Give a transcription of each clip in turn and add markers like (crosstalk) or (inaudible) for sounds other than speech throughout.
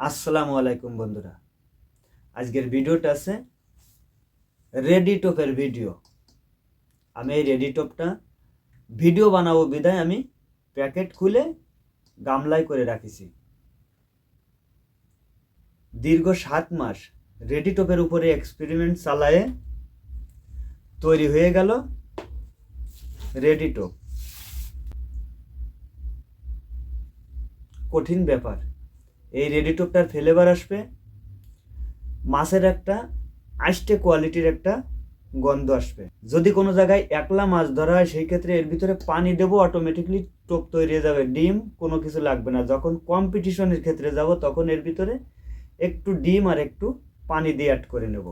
আসসালামু আলাইকুম বন্ধুরা। আজকের ভিডিওটা আছে রেডি টপের ভিডিও আমি এই রেডি টপটা ভিডিও বানাবো বিদায় আমি প্যাকেট খুলে গামলায় করে রাখিছি। দীর্ঘ সাত মাস রেডি টপের উপরে এক্সপেরিমেন্ট চালায়ে তৈরি হয়ে গেল রেডি টপ কঠিন ব্যাপার। এই রেডি টপটার ফ্লেভার আসবে। মাছের একটা আষ্টে কোয়ালিটির একটা গন্ধ আসবে। যদি কোনো জায়গায় একলা মাছ ধরা হয়, সেই ক্ষেত্রে এর ভিতরে পানি দেবো অটোমেটিকলি টোপ তৈরি হয়ে যাবে। ডিম কোনো কিছু লাগবে না। যখন কম্পিটিশনের ক্ষেত্রে যাব, তখন এর ভিতরে একটু ডিম আর একটু পানি দিয়ে অ্যাড করে নেব।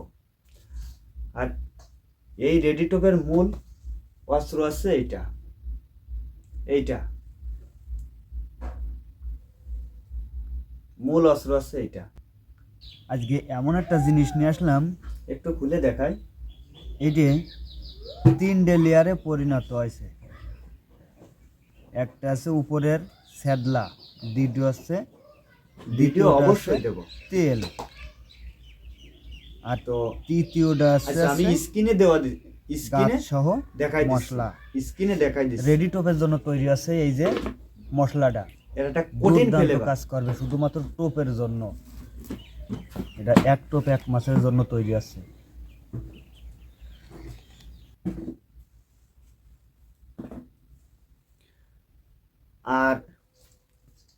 আর এই রেডি টোপের মূল অস্ত্র আছে এইটা। এইটা। মূল অস্ত্র আছে এটা আজকে এমন একটা জিনিস নিয়ে আসলাম। একটু খুলে দেখাই। এটি তিনটে লেয়ারে পরিণত হয়েছে। একটা আছে উপরের স্যাদলা দ্বিতীয় আছে দ্বিতীয় অবশ্যই দেব। তেল। আর তো তৃতীয়টা আছে আমি স্কিনে দেওয়া স্কিনে সহ দেখাই মশলা। স্কিনে দেখাই দিচ্ছি। রেডি টপের জন্য তৈরি আছে এই যে মশলাটা। এটা একটা কঠিন দুর্দান্ত কাজ করবে শুধুমাত্র টোপের জন্য। এটা এক টোপ এক মাসের জন্য তৈরি আছে। আর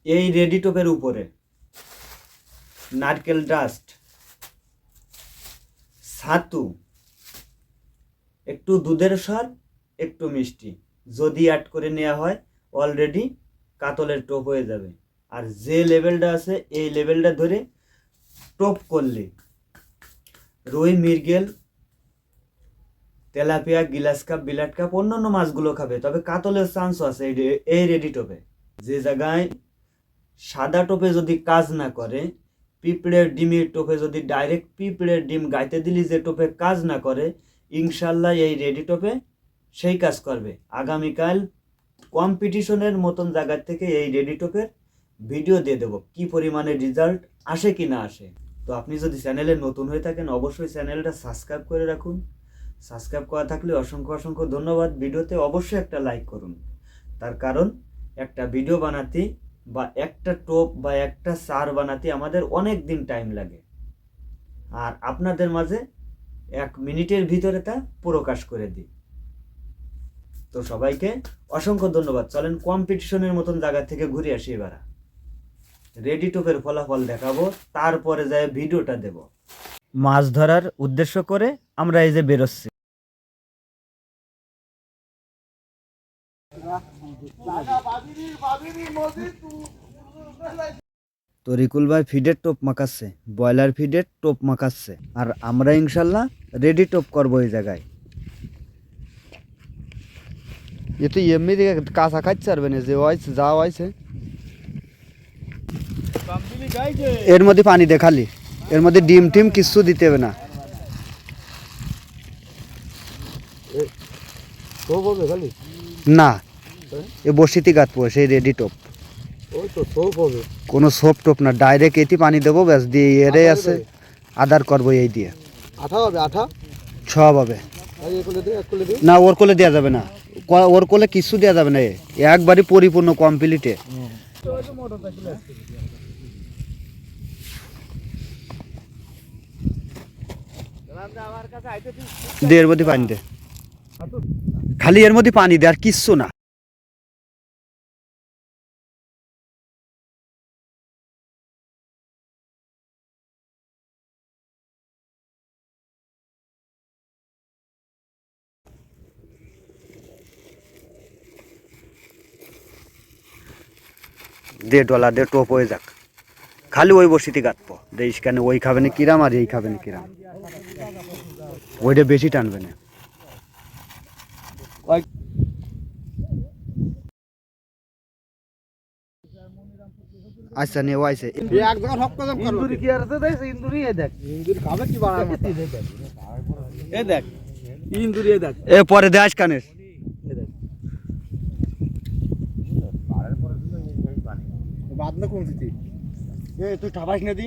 এই রেডি টোপের উপরে নারকেল ডাস্ট ছাতু একটু দুধের স্বাদ একটু মিষ্টি। যদি অ্যাড করে নেওয়া হয় অলরেডি কাতলের টোপ হয়ে যাবে। আর যে লেভেলটা আছে, এই লেভেলটা ধরে টোপ করলে রুই, মৃগেল, তেলাপিয়া, গিলাস কাপ, বিলাট কাপ, অন্যান্য মাছগুলো খাবে। তবে কাতলের চান্সও আছে এই রেডি টোপে। যে জায়গায় সাদা টোপে যদি কাজ না করে, পিঁপড়ের ডিমের টোপে যদি ডাইরেক্ট পিঁপড়ের ডিম গাইতে দিলি যে টোপে কাজ না করে, ইনশাল্লাহ এই রেডি টোপে সেই কাজ করবে। আগামীকাল কম্পিটিশনের মতন জায়গার থেকে এই রেডি টোপের ভিডিও দিয়ে দেবো। কি পরিমাণে রেজাল্ট আসে কি না আসে। তো আপনি যদি চ্যানেলে নতুন হয়ে থাকেন, অবশ্যই চ্যানেলটা সাবস্ক্রাইব করে রাখুন। সাবস্ক্রাইব করা থাকলে অসংখ্য অসংখ্য ধন্যবাদ। ভিডিওতে অবশ্যই একটা লাইক করুন। তার কারণ, একটা ভিডিও বানাতে বা একটা টোপ বা একটা সার বানাতে আমাদের অনেক দিন টাইম লাগে। আর আপনাদের মাঝে এক মিনিটের ভিতরে তা প্রকাশ করে দিই। তো সবাইকে অসংখ্য ধন্যবাদ। চলেন কম্পিটিশনের মতন জায়গা থেকে ঘুরে আসি এবার। রেডি টোপের ফলাফল দেখাবো, তারপরে যায় ভিডিওটা দেব। মাছ ধরার উদ্দেশ্য করে আমরা এই যে বেরোচ্ছি। তো রিকুল ভাই ফিডের টোপ মাখাচ্ছে, ব্রয়লার ফিডের টোপ মাখাচ্ছে, আর আমরা ইনশাল্লাহ রেডি টোপ করব এই জায়গায়। এ তো এমনি দিকে কাঁচা খাচ্ছে পারবে না যে হয়েছে যা হয়েছে। এর মধ্যে পানি দে খালি। এর মধ্যে ডিম টিম কিচ্ছু দিতে হবে না। না। এ বসিতি গাঁথবো সেই রেডি টোপ কোনো সোপ টোপ না ডাইরেক্ট এটি পানি দেবো ব্যাস দিয়ে এরে আছে আদার করব এই দিয়ে। আঠা হবে আঠা? সব হবে। না ওর কোলে দেওয়া যাবে না। ওর কোলে কিছু দেওয়া যাবে না একবারই পরিপূর্ণ কমপ্লিটে দে এর মধ্যে পানি দে। খালি এর মধ্যে পানি দে, আর কিচ্ছু না। দে ডলা দে টোপ হয়ে যাক। খালি ওই বসিতে গাঁথবো দেখিস কেন ওই খাবে না কিরাম আর এই খাবে না কিরাম। ওইটা বেশি টানবে না। আচ্ছা নে ও আইছে। এক জায়গা সব কথা ইন্দুরি কি আর আছে দেখ? ইন্দুরি এ দেখ। ইন্দুরি খাবে কি বাড়ার এ দেখ। ইন্দুরি এ দেখ। এ পরে দে আস কানের বাদ না কোন সিটি এ তুই ঠাবাস না দি।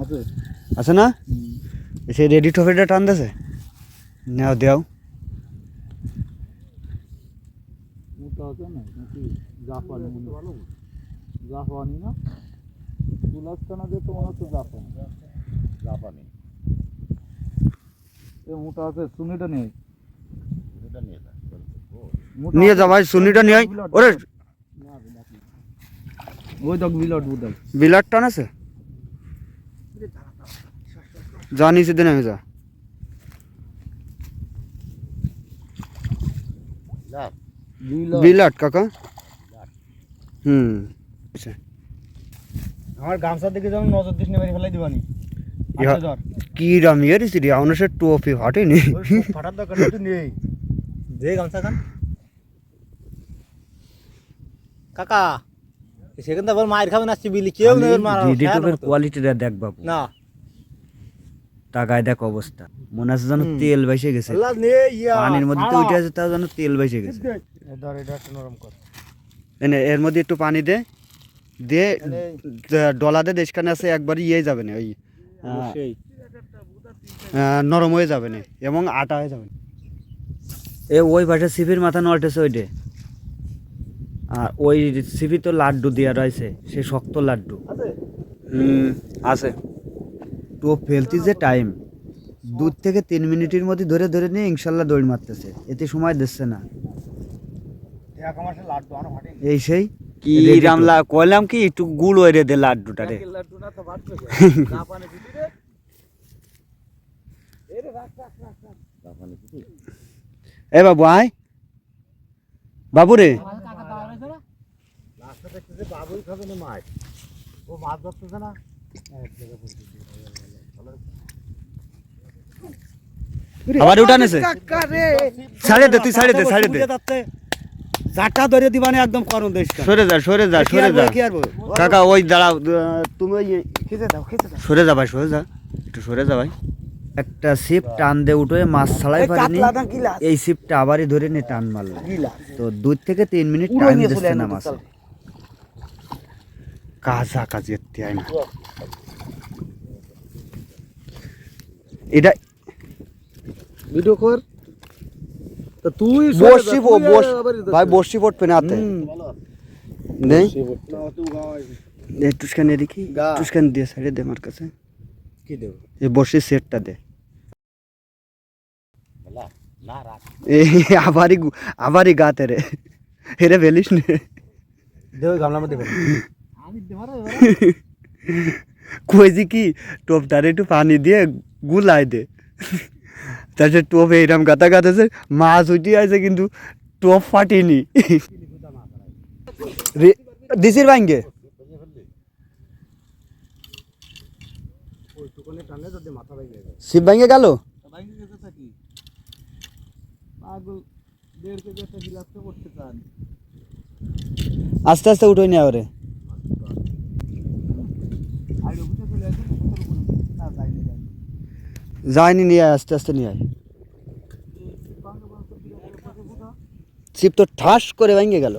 আছে। আছে না? সে রেডি টপেটা টান দেছে? নাও দেও। আছে না? তুলাস্তানা দিয়ে তো মনে হচ্ছে জাপানি? জাপানি। এ মোটা আছে সুনিটা নেই মোটা নিয়ে আছে। যা ভাই সুনিটা নিয়ে। ওরে। ওই দেখ বিলট বুদাই বিলাট টান আছে? যা নিচে দিন আমি যা। বিলাট। কাকা। হুম আচ্ছা। আমার গামছার দিকে যেমন নজর দিস নেবে ফেলাই দিবানি। কি রাম ইয়ার সিরি আউন সে টপি হটেনি ফাটার দরকার নেই, দে গামছা খান কাকা সেখান থেকে মায়ের খাবে না বিলি কেউ নেই মারা। কোয়ালিটিটা দেখ বাবু। না। তাকায় দেখ অবস্থা। মনে আছে যেন তেল বেসে গেছে। পানির মধ্যে তো উঠে আছে তাও যেন তেল বেসে গেছে। ধর এটা একটু নরম কর। এনে এর মধ্যে একটু পানি দে। দে ডলা দে দেশখানে আছে একবারই ইয়ে যাবে না ওই নরম হয়ে যাবে না এবং আটা হয়ে যাবে এ ওই পাশে সিপির মাথা নলটেছে ওইটে আর ওই সিপি তো লাড্ডু দেওয়া রয়েছে সে শক্ত লাড্ডু। আছে? হুম আছে। টোপ ফেলতি যে টাইম দু থেকে তিন মিনিটের মধ্যে ধরে ধরে নিয়ে ইনশাল্লাহ দৌড় মারতেছে এতে সময় দিচ্ছে না। এই সেই কি রামলা কইলাম কি একটু গুড় ওইরে দে লাড্ডুটা (laughs) রে তো এ বাবু আয়। বাবু রে কাকা দাও রে জরা লাস্টে দেখতেছে বাবুই খাবে না মাছ। ও মাছ ধরতেছে না? এক আবার উঠানেছে দে তুই ছাড়ে দে ছাড়ে দে। চারটা ধরে দিবানে একদম করুন দেশ সরে যা সরে যা সরে যা। কাকা ওই দাঁড়াও তুমি ওই খেতে দাও খেতে দাও। সরে যা ভাই সরে যা। একটু সরে যা ভাই। একটা সিপ টান দে উঠে মাছ ছাড়াই পারিনি। এই সিপটা আবারই ধরে নিয়ে টান মারলো। তো দুই থেকে তিন মিনিট টাইম নিয়ে দিচ্ছে না মাছ কাজা কাজে হয় না এটা ভিডিও কর তো তুই বসছি বস ভাই বসছি পড়বে না হাতে নেই টুসকান গা। টুসকান দিয়ে সাইডে দে আমার কাছে কি দেব এই বসি সেটটা দে আবারই আবারই গাতে রে হেরে ফেলিস নে দে গামলার মধ্যে (laughs) কইছি কি টোপটারে একটু পানি দিয়ে গুলাই দে। তারপরে টোপ এইরকম গাতা গাতেছে মাছ উঠে আছে কিন্তু টোপ ফাটিনি। রে- দিছির ভাঙ্গে। শিব ভাঙ্গে গেল? আস্তে আস্তে উঠে নিয়ে ওরে আর উঠে চলে আসে সুন্দর করে না যাইনি যাইনি যায়নি নিয়ে আয় আস্তে আস্তে নিয়ে আয়। শিব তো ঠাস করে ভেঙে গেল।